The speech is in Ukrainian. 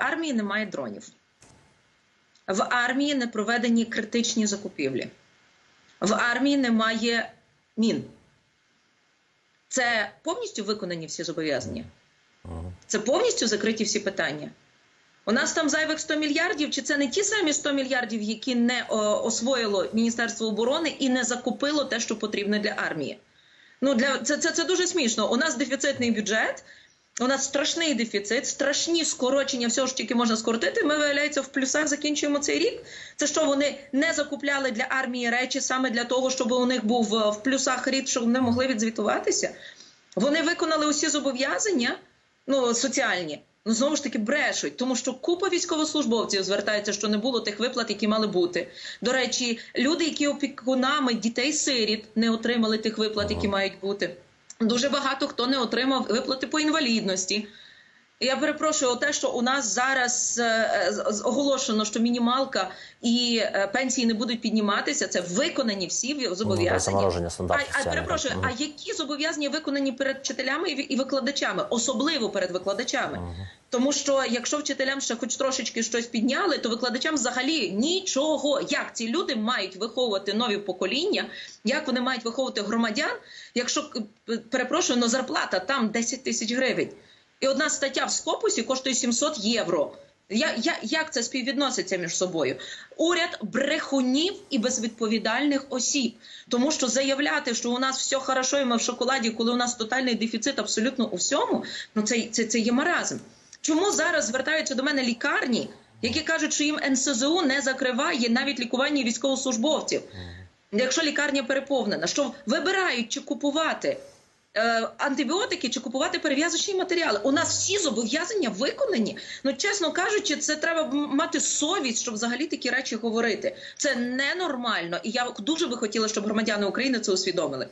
армії немає дронів. В армії не проведені критичні закупівлі. В армії немає мін. Це повністю виконані всі зобов'язання. Це повністю закриті всі питання. У нас там зайвих 100 мільярдів, чи це не ті самі 100 мільярдів, які не о, освоїло Міністерство оборони і не закупило те, що потрібно для армії? Ну для це, це, це дуже смішно. У нас дефіцитний бюджет. У нас страшний дефіцит, страшні скорочення, всього ж тільки можна скоротити. Ми виявляється в плюсах закінчуємо цей рік. Це що вони не закупляли для армії речі саме для того, щоб у них був е, в плюсах рік, щоб вони могли відзвітуватися. Вони виконали усі зобов'язання, ну соціальні. Ну знову ж таки брешуть, тому що купа військовослужбовців звертається, що не було тих виплат, які мали бути. До речі, люди, які опікунами дітей-сиріт, не отримали тих виплат, які мають бути. Дуже багато хто не отримав виплати по інвалідності. Я перепрошую, те, що у нас зараз е, оголошено, що мінімалка і е, пенсії не будуть підніматися, це виконані всі Ну, зобов'язання. замороження А, а перепрошую, а які зобов'язання виконані перед вчителями і викладачами, особливо перед викладачами? Тому що якщо вчителям ще хоч трошечки щось підняли, то викладачам взагалі нічого. Як ці люди мають виховувати нові покоління, як вони мають виховувати громадян, якщо перепрошую, но зарплата там 10 тисяч гривень, і одна стаття в скопусі коштує 700 євро. Я, я, як це співвідноситься між собою? Уряд брехунів і безвідповідальних осіб. Тому що заявляти, що у нас все хорошо і ми в шоколаді, коли у нас тотальний дефіцит абсолютно у всьому, ну це, це, це є маразм. Чому зараз звертаються до мене лікарні, які кажуть, що їм НСЗУ не закриває навіть лікування військовослужбовців? Якщо лікарня переповнена, що вибирають чи купувати е, антибіотики чи купувати перев'язочні матеріали? У нас всі зобов'язання виконані. Ну чесно кажучи, це треба мати совість, щоб взагалі такі речі говорити. Це ненормально, і я дуже би хотіла, щоб громадяни України це усвідомили.